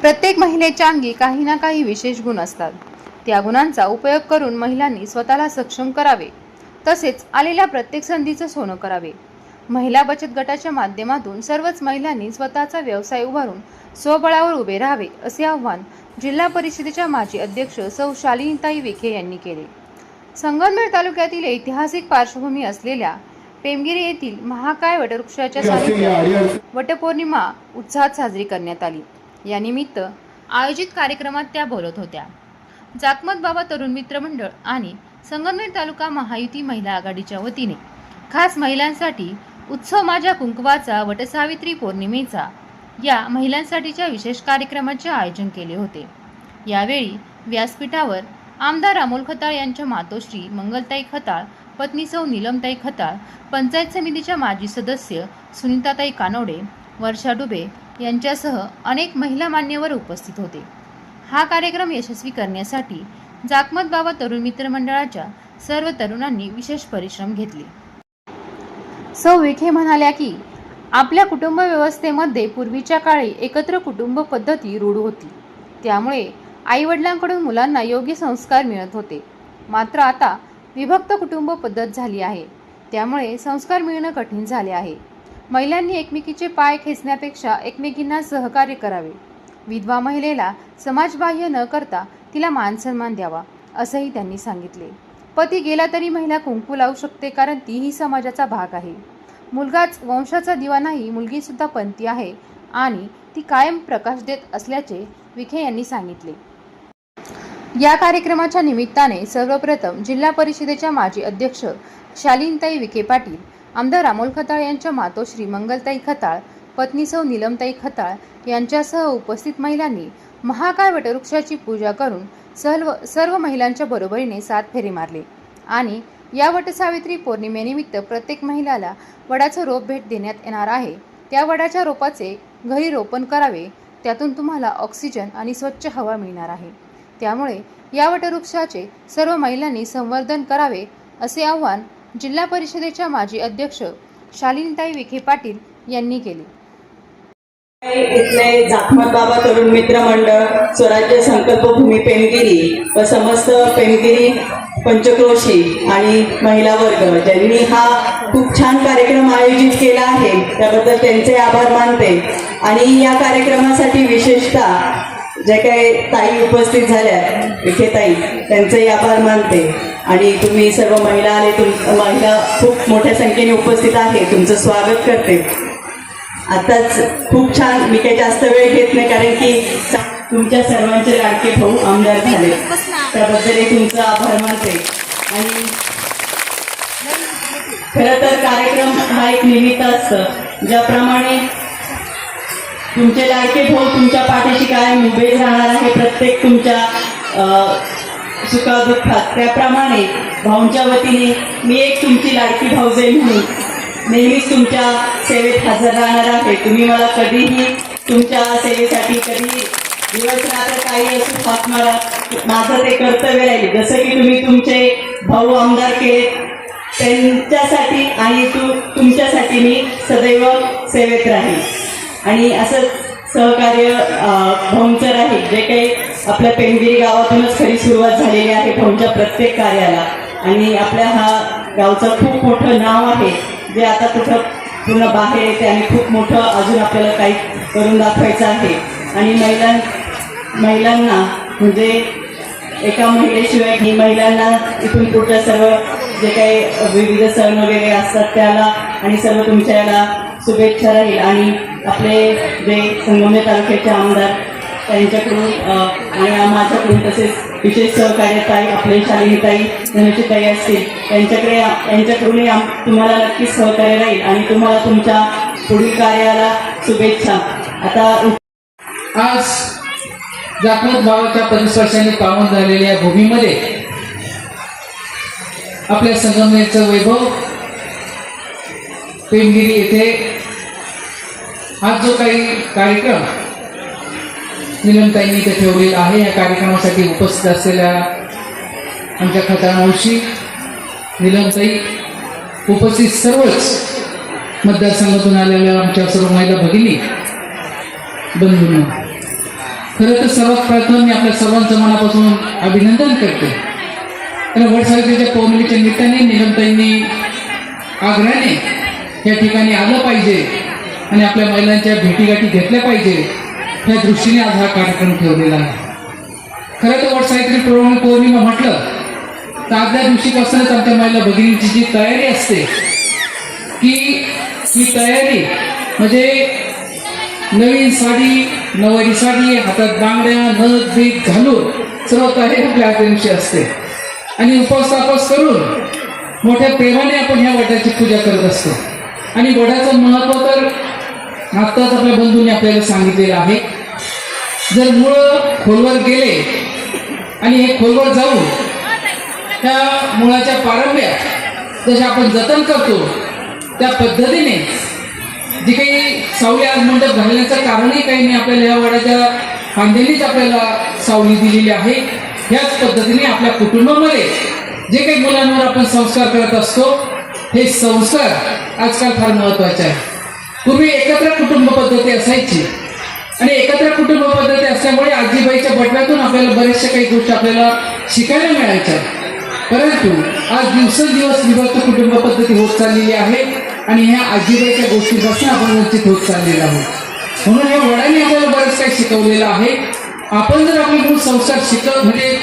प्रत्येक महिलेच्या अंगी काही ना काही विशेष गुण असतात. त्या गुणांचा उपयोग करून महिलांनी स्वतःला सक्षम करावे. तसेच आलेल्या प्रत्येक संधीचं सोनं करावे. महिला बचत गटाच्या माध्यमातून सर्वच महिलांनी स्वतःचा व्यवसाय उभारून स्वबळावर उभे राहावे असे आवाहन जिल्हा परिषदेच्या माजी अध्यक्ष सौ शालिनीताई विखे यांनी केले. संगमनेर तालुक्यातील ऐतिहासिक पार्श्वभूमी असलेल्या पेमगिरी येथील महाकाय वटवृक्षाच्या सानिध्यात वटपौर्णिमा उत्साहात साजरी करण्यात आली. यानिमित्त आयोजित कार्यक्रमात त्या बोलत होत्या. जाकमत बाबा तरुण मित्र मंडळ आणि संगमनेर तालुका महायुती महिला आघाडीच्या वतीने खास महिलांसाठी उत्सव माझ्या कुंकवाचा वटसावित्री पौर्णिमेचा या महिलांसाठीच्या विशेष कार्यक्रमाचे आयोजन केले होते. यावेळी व्यासपीठावर आमदार अमोल खताळ यांच्या मातोश्री मंगलताई खताळ पत्नी सौ नीलमताई खताळ पंचायत समितीच्या माजी सदस्य सुनीताताई कानोडे वर्षा डुबे यांच्यासह अनेक महिला मान्यवर उपस्थित होते. हा कार्यक्रम यशस्वी करण्यासाठी जाकमत बाबा तरुण मित्र मंडळाच्या सर्व तरुणांनी विशेष परिश्रम घेतले. सौ विखे म्हणाल्या की आपल्या कुटुंब व्यवस्थेमध्ये पूर्वीच्या काळी एकत्र कुटुंब पद्धती रूढ होती. त्यामुळे आईवडिलांकडून मुलांना योग्य संस्कार मिळत होते. मात्र आता विभक्त कुटुंब पद्धत झाली आहे. त्यामुळे संस्कार मिळणं कठीण झाले आहे. महिलांनी एकमेकीचे पाय खेचण्यापेक्षा एकमेकींना सहकार्य करावे. विधवा महिलेला समाजबाह्य न करता तिला मानसन्मान द्यावा असंही त्यांनी सांगितले. पती गेला तरी महिला कुंकू लावू शकते कारण तीही समाजाचा भाग आहे. मुलगाच वंशाचा दिवा नाही मुलगीसुद्धा पंथी आहे आणि ती कायम प्रकाश देत असल्याचे विखे यांनी सांगितले. या कार्यक्रमाच्या निमित्ताने सर्वप्रथम जिल्हा परिषदेच्या माजी अध्यक्ष शालीनताई विखे पाटील आमदार अमोल खताळ यांच्या मातोश्री मंगलताई खताळ पत्नी सौ नीलमताई खताळ यांच्यासह उपस्थित महिलांनी महाकाय वटवृक्षाची पूजा करून सर्व सर्व महिलांच्या बरोबरीने सात फेरे मारले. आणि या वटसावित्री पौर्णिमेनिमित्त प्रत्येक महिलाला वडाचं रोप भेट देण्यात येणार आहे. त्या वडाच्या रोपाचे घरी रोपण करावे त्यातून तुम्हाला ऑक्सिजन आणि स्वच्छ हवा मिळणार आहे. त्यामुळे या वटवृक्षाचे सर्व महिलांनी संवर्धन करावे असे आव्हान जिल्हा परिषदेच्या माजी अध्यक्ष शालिनीताई विखे पाटील यांनी केले. इथले जाखमत बाबा तरुण मित्र मंडळ स्वराज्य संकल्प भूमी पेमगिरी व समस्त पेमगिरी पंचक्रोशी आणि महिला वर्ग ज्यांनी हा खूप छान कार्यक्रम आयोजित केला आहे त्याबद्दल त्यांचे आभार मानते. आणि या कार्यक्रमासाठी विशेषतः जे काही ताई उपस्थित झाल्या विखेताई त्यांचेही आभार मानते. आणि तुम्ही सर्व महिला आले तुम महिला खूप मोठ्या संख्येने उपस्थित आहे. तुमचं स्वागत करते. आत्ताच खूप छान मी काही जास्त वेळ घेत नाही कारण की तुमच्या सर्वांचे लाडके भाऊ आमदार झाले. त्याबद्दलही तुमचा आभार मानते. आणि खरं तर कार्यक्रम हा एक निमित्त असतं. ज्याप्रमाणे तुमचे लाडके भाऊ तुमच्या पाठीशी कायम उभे राहणार आहे. प्रत्येक तुमच्या सुखादुःखात त्याप्रमाणे भाऊंच्या वतीने मी एक तुमची लाडकी भाऊजाई म्हणून नेहमीच तुमच्या सेवेत हजर राहणार आहे. तुम्ही मला कधीही तुमच्या सेवेसाठी कधी दिवस रात्र काही असं हात मारा माझं ते कर्तव्य राहील. जसं की तुम्ही तुमचे भाऊ आमदार केले त्यांच्यासाठी आणि तू तुमच्यासाठी मी सदैव सेवेत राहील. आणि असंच सहकार्य अं, भाऊंचं जे काही आपल्या पेंगिरी गावातूनच खरी सुरुवात झालेली आहे भाऊंच्या प्रत्येक कार्याला. आणि आपल्या हा गावचं खूप मोठं नाव आहे जे आता कुठं पूर्ण बाहेर येते आणि खूप मोठं अजून आपल्याला काही करून दाखवायचं आहे. आणि महिलां महिलांना म्हणजे एका महिलेशिवाय ही महिलांना इथून पुढच्या सर्व जे काही विविध सण वगैरे असतात त्याला आणि सर्व तुमच्या याला शुभेच्छा राहील. आणि आपले जे संगमनेर तालुक्याचे आमदार त्यांच्याकडून आणि माझ्याकडून तसेच विशेष सहकार्यताई आपले शालिनीताई धनुची ताई असतील त्यांच्याकडे त्यांच्याकडूनही आम- तुम्हाला नक्कीच सहकार्य राहील आणि तुम्हाला तुमच्या पुढील कार्याला शुभेच्छा. आता आज जागृत भावाच्या परिस्पर्शाने पावन झालेल्या या भूमीमध्ये आपल्या संगमनेरचं वैभव पेमगिरी येथे आज जो काही कार्यक्रम निलमताईंनी इथे ठेवलेला आहे या कार्यक्रमासाठी उपस्थित असलेल्या आमच्या खतानावशी निलमताई उपस्थित सर्वच मतदारसंघातून आलेल्या आमच्या सर्व महिला भगिनी बंधूंना. खरं तर सर्वात प्रथम मी आपल्या सर्वांचं मनापासून अभिनंदन करते. कारण वटसावित्रीच्या पौर्णिमेच्या निमित्ताने निलमताईंनी आग्रहाने या ठिकाणी आलं पाहिजे. आणि आपल्या महिलांच्या भेटीगाठी घेतल्या पाहिजे त्या दृष्टीने आज हा कार्यक्रम ठेवलेला आहे. खरं तर वटसावित्री पौर्णिमा पौर्णिमा म्हटलं तर आदल्या दिवशीपासूनच आमच्या महिला भगिनींची जी तयारी असते की ही तयारी म्हणजे नवीन साडी नवारी साडी हातात बांगड्या नथ बीत घालून सर्व तयारी आपल्या आदल्या दिवशी असते. आणि उपवास करून मोठ्या प्रेमाने आपण ह्या वडाची पूजा करत असतो. आणि वडाचं महत्त्व तर आत्ताच आपल्या बंधूंनी आपल्याला सांगितलेलं आहे. जर मुळं खोलवर गेले आणि हे खोलवर जाऊन त्या मुळाच्या पारंब्या जशा आपण जतन करतो त्या पद्धतीने जी काही सावली आज मंडप घालण्याचं कारणही काही नाही आपल्याला या वडाच्या फांद्यांनीच आपल्याला सावली दिलेली आहे. ह्याच पद्धतीने आपल्या कुटुंबामध्ये जे काही मुलांवर आपण संस्कार करत असतो हे संस्कार आजकाल फार महत्त्वाचे आहे पूर्वी एकत्र कुटुंब पद्धती असायची. आणि एकत्र कुटुंब पद्धती असल्यामुळे आजीबाईच्या बटव्यातून आपल्याला बऱ्याचशा काही गोष्टी आपल्याला शिकायला मिळायच्या. परंतु आज दिवसेंदिवस विभक्त कुटुंब पद्धती होत चाललेली आहे आणि ह्या आजीबाईच्या गोष्टीपासून आपण वंचित होत चाललेलो आहोत. म्हणून ह्या वडाने आपल्याला बरंच काही शिकवलेलं आहे. आपण जर आपले मूळ संस्कार शिकव म्हणजे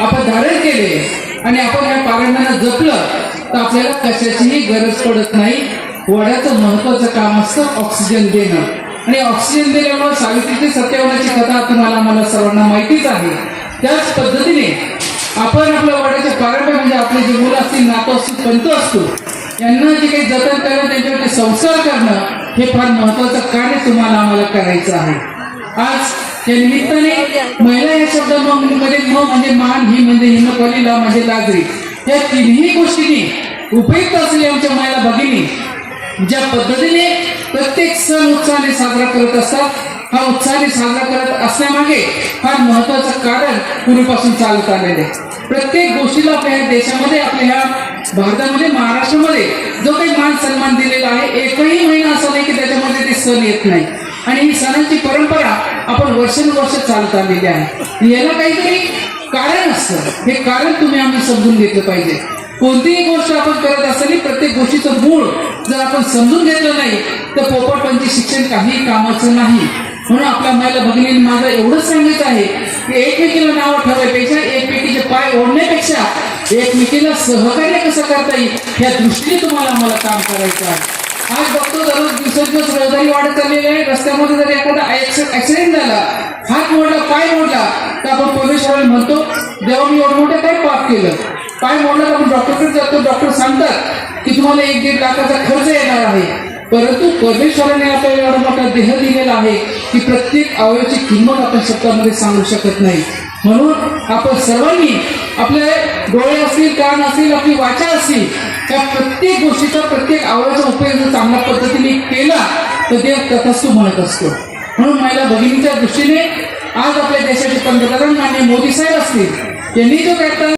आपण धारण केले आणि आपण ह्या पारंब्यांना जपलं तर आपल्याला कशाचीही गरज पडत नाही. वड्याचं महत्वाचं काम असतं ऑक्सिजन देणं. आणि ऑक्सिजन दिल्यामुळे सावित्रीची सत्यावनाची कथा तुम्हाला मला सर्वांना माहितीच आहे. त्याच पद्धतीने आपण आपल्या वडाच्या पारंब्या म्हणजे आपले जे मुलं असतील नातो असतील पंत असतो यांना जे काही जतन करणं त्यांच्यावरती संसार करणं हे फार महत्वाचं कार्य तुम्हाला आम्हाला करायचं आहे. आज या निमित्ताने महिला या शब्दामध्ये म म्हणजे मान ही म्हणजे हिमकलीला म्हणजे लाजरी या तिन्ही गोष्टींनी उपयुक्त असलेली आमच्या महिला भगिनी ज्या पद्धतीने प्रत्येक सण उत्साहाने साजरा करत असतात हा उत्साहाने साजरा करत असण्यामागे फार महत्वाचं कारण पूर्वीपासून चालत आलेलं आहे. प्रत्येक गोष्टीला आपल्या ह्या देशामध्ये आपल्या ह्या भारतामध्ये महाराष्ट्रामध्ये जो काही मान सन्मान दिलेला आहे एकही महिना असा नाही की त्याच्यामध्ये ते सण येत नाही. आणि ही सणांची परंपरा आपण वर्षानुवर्ष चालत आलेली आहे. याला काहीतरी कारण असतं. हे कारण तुम्ही आम्ही समजून घेतलं पाहिजे. कोणतीही गोष्ट आपण करत असताना प्रत्येक गोष्टीचं मूळ जर आपण समजून घेतलं नाही तर पोपटपंची शिक्षण काही कामाचं नाही. म्हणून आपल्या मायला भगिनींनी माझं एवढंच सांगितलं आहे की एकमेकीला नाव ठेवायपेक्षा एकमेकीचे पाय ओढण्यापेक्षा एकमेकीला सहकार्य कसं करता येईल या दृष्टीने तुम्हाला आम्हाला काम करायचं आहे. आज बघतो दररोज दिवसेंदिवस रहदारी वाढत चाललेली आहे. रस्त्यामध्ये जर एखादा ऍक्सिडेंट झाला हात मोडला पाय मोडला तर आपण परमेश्वराला म्हणतो देवा मी एवढं मोठं काय पाप केलं? काय मोडला आपण डॉक्टरकडे जातो डॉक्टर सांगतात की तुम्हाला एक दीड लाखाचा खर्च येणार आहे. परंतु परमेश्वराने आपल्याला एवढा मोठा देह दिलेला आहे की प्रत्येक अवयवाची किंमत आपण शब्दामध्ये सांगू शकत नाही. म्हणून आपण सर्वांनी आपले डोळे असतील कान असतील आपली वाचा असतील त्या प्रत्येक गोष्टीचा प्रत्येक अवयवाचा उपयोग जर चांगल्या पद्धतीने केला तर देव तथास्तू म्हणत असतो. म्हणून महिला भगिनीच्या दृष्टीने आज आपल्या देशाचे पंतप्रधान मान्य मोदी साहेब असतील यांनी जो काय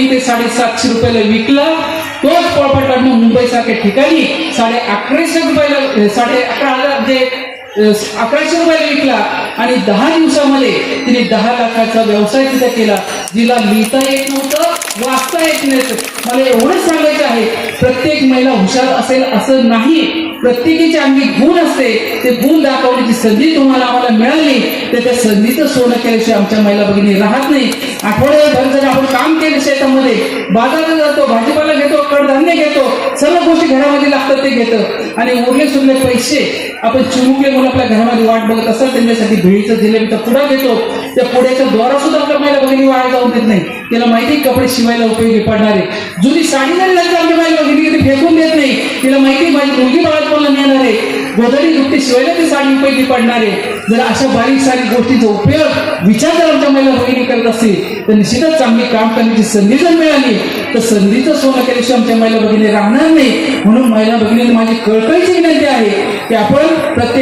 मी ते साडेसातशे रुपयाला विकला. तोच पोळपाट लाटणं मुंबई ठिकाणी साडे अकराशे रुपयाला साडे अकरा हजार म्हणजे, जे अकराशे रुपयाला विकला. आणि दहा दिवसामध्ये तिने दहा लाखाचा व्यवसाय तिथे केला. जिला लिहिता येत नव्हतं वाचता येत नव्हतं. मला एवढंच सांगायचं आहे प्रत्येक महिला हुशार असेल असं नाही. प्रत्येकीच्या अंगी गुण असते. ते गुण दाखवण्याची संधी तुम्हाला आम्हाला मिळाली. तर त्या संधीचं सोनं केल्याशिवाय आमच्या महिला भगिनी राहत नाही. आठवड्याभर जर आपण काम केलं शेतामध्ये बाजारात जातो भाजीपाला घेतो कडधान्य घेतो सर्व गोष्टी घरामध्ये लागतात ते घेतं. आणि उरले सुरले पैसे आपण चिमुकले म्हणून आपल्या घरामध्ये वाट बघत असतात त्यांच्यासाठी भेळीचं जिलेबीचा पुढा घेतो. त्या पुढ्याच्या द्वारा सुद्धा आपल्या महिला भगिनी वाया जाऊन देत नाही. त्याला माहिती आहे कपडे शिवायला उपयोगी पडणारे. जुनी साडी जरी लागली आमच्या महिला भगिनी फेकून देत नाही. तिला माहिती माझी मुलगी बाळा मला येणारे आहे गोदडी दुपटी शिवायला ती साडी उपयोगी पडणारे जर अशा बारीक सारीक गोष्टीचा उपयोग विचार जर आमच्या महिला भगिनी करत असतील तर निश्चितच चांगली काम करण्याची संधी जर मिळाली तर संधीचं सोनं केल्याशिवाय आमच्या महिला भगिनी राहणार नाही. म्हणून महिला भगिनी माझी कळकळीची विनंती आहे की आपण प्रत्येक